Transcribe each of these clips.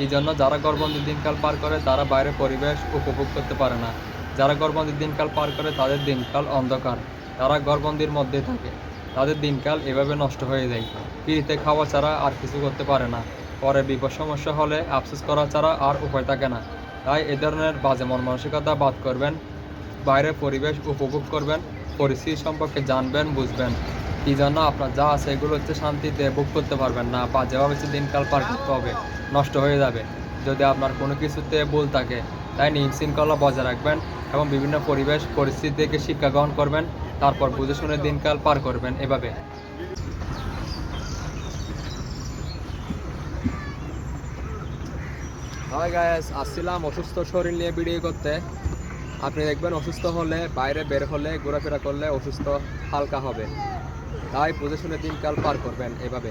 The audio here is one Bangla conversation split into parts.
এই জন্য যারা গর্ভবন্দির দিনকাল পার করে তারা বাইরের পরিবেশ উপভোগ করতে পারে না। যারা গর্ভবন্দির দিনকাল পার করে তাদের দিনকাল অন্ধকার। তারা গর্ভবন্দির মধ্যে থাকে। তাদের দিনকাল এভাবে নষ্ট হয়ে যায়। পিড়িতে খাওয়া ছাড়া আর কিছু করতে পারে না। পরে বিপদ সমস্যা হলে আফসোস করা ছাড়া আর উপায় থাকে না। তাই এ ধরনের বাজে মন মানসিকতা বাদ করবেন। বাইরের পরিবেশ উপভোগ করবেন। পরিস্থিতি সম্পর্কে জানবেন বুঝবেন। কি জন্য আপনার যা আছে এগুলো হচ্ছে শান্তিতে ভোগ করতে পারবেন না বাজেভাবে হচ্ছে দিনকাল পার করতে হবে, নষ্ট হয়ে যাবে। যদি আপনার কোনো কিছুতে ভুল থাকে, তাই নিয়ম শৃঙ্খলা বজায় রাখবেন এবং বিভিন্ন পরিবেশ পরিস্থিতি থেকে শিক্ষা গ্রহণ করবেন, তারপর বুঝে শুনে দিনকাল পার করবেন এভাবে। হাই গায়েস আসছিলাম অসুস্থ শরীর নিয়ে ভিডিও করতে। আপনি দেখবেন অসুস্থ হলে, বাইরে বের হলে, ঘোরাফেরা করলে অসুস্থ হালকা হবে। তাই বুঝে শুনে দিনকাল পার করবেন এভাবে।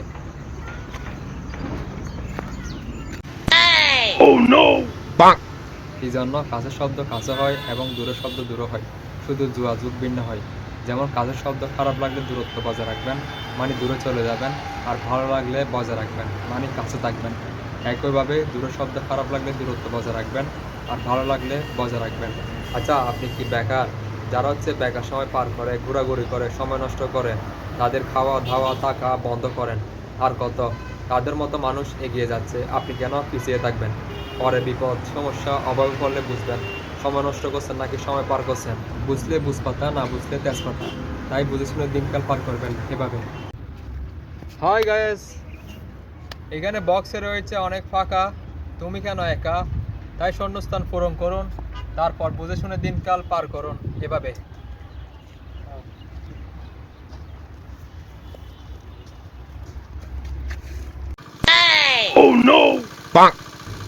এই জন্য? কাছের শব্দ কাছে হয় এবং দূরের শব্দ দূরে হয়। শুধু যোগাযোগ ভিন্ন হয়। যেমন কাছের শব্দ খারাপ লাগলে দূরত্ব বজায় রাখবেন মানে দূরে চলে যাবেন আর ভালো লাগলে বজায় রাখবেন মানে কাছে থাকবেন। একইভাবে দূরের শব্দ খারাপ লাগলে দূরত্ব বজায় রাখবেন আর ভালো লাগলে বজায় রাখবেন। আচ্ছা আপনি কি বেকার? যারা হচ্ছে বেকার সময় পার করে ঘোরাঘুরি করে সময় নষ্ট করে। তাদের খাওয়া দাওয়া থাকা বন্ধ করেন। আর কত, তাদের মতো মানুষ এগিয়ে যাচ্ছে। আপনি কেন পিছিয়ে থাকবেন? পরে বিপদ, সমস্যা, অভাব করলে বুঝবেন। সময় নষ্ট করছেন নাকি সময় পার করছেন? বুঝলে বুঝপাতা, না বুঝলে তেজপাতা। তাই বুঝে শুনে দিনকাল পার করবেন এভাবে। হাই গায়েস, এখানে বক্সে রয়েছে অনেক ফাঁকা। তুমি কেন একা? তাই শূন্যস্থান পূরণ করুন। তারপর বুঝে শুনে দিনকাল পার করুন এভাবে।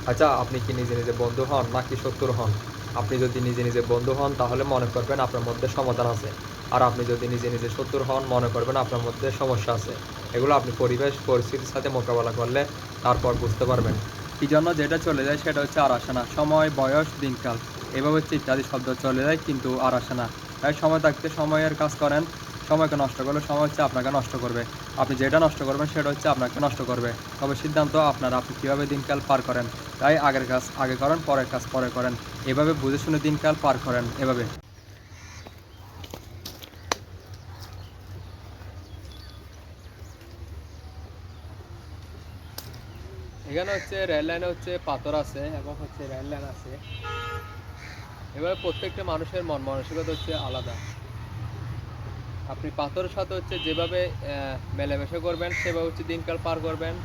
আচ্ছা আপনি কি নিজে নিজে বন্ধু হন নাকি শত্রু হন? আপনি যদি নিজে নিজে বন্ধু হন তাহলে মনে করবেন আপনার মধ্যে সমাধান আছে। আর আপনি যদি নিজে নিজে শত্রু হন মনে করবেন আপনার মধ্যে সমস্যা আছে। এগুলো আপনি পরিবেশ পরিস্থিতির সাথে মোকাবেলা করলে তারপর বুঝতে পারবেন। এই জন্য যেটা চলে যায় সেটা হচ্ছে আর আসে না। সময় বয়স দিনকাল। এভাবে হচ্ছে ইত্যাদি শব্দ চলে যায় কিন্তু আর আসে না। তাই সময় থাকতে সময়ের কাজ করেন। সময়কে নষ্ট করলে সময় হচ্ছে আপনাকে নষ্ট করবে। আপনি যেটা নষ্ট করবেন সেটা হচ্ছে আপনাকে নষ্ট করবে। তবে সিদ্ধান্ত আপনার, আপনি কীভাবে দিনকাল পার করেন? তাই আগের কাজ আগে করেন, পরের কাজ পরে করেন। এভাবে বুঝে শুনে দিনকাল পার করেন, এভাবে। এখানে হচ্ছে রেল লাইনে হচ্ছে পাথর আছে এবং হচ্ছে রেল লাইন আছে। এবার প্রত্যেকটা মানুষের মন মানসিকতা হচ্ছে আলাদা। আপনি পাথরের সাথে হচ্ছে যেভাবে মেলামেশা করবেন, সেভাবে হচ্ছে দিনকাল পার করবেন।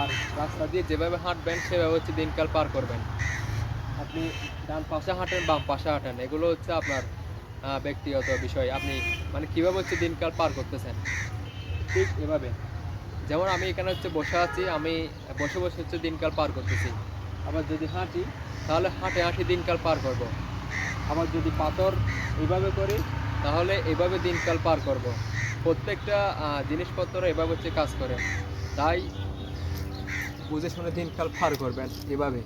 আর রাস্তা দিয়ে যেভাবে হাঁটবেন, সেভাবে হচ্ছে দিনকাল পার করবেন। আপনি ডান পাশে হাঁটেন, বাম পাশে হাঁটেন, এগুলো হচ্ছে আপনার ব্যক্তিগত বিষয়। আপনি মানে কীভাবে হচ্ছে দিনকাল পার করতেছেন? ঠিক এভাবে। যেমন আমি এখানে হচ্ছে বসে আছি, আমি বসে বসে হচ্ছে দিনকাল পার করতেছি। আবার যদি হাঁটি, তাহলে হাঁটে হাঁটি দিনকাল পার করব। আবার যদি পাথর এইভাবে করি তাহলে এভাবে দিনকাল পার করব। প্রত্যেকটা জিনিসপত্র এভাবে হচ্ছে কাজ করে। তাই বুঝে শুনে দিনকাল পার করবেন, এভাবে।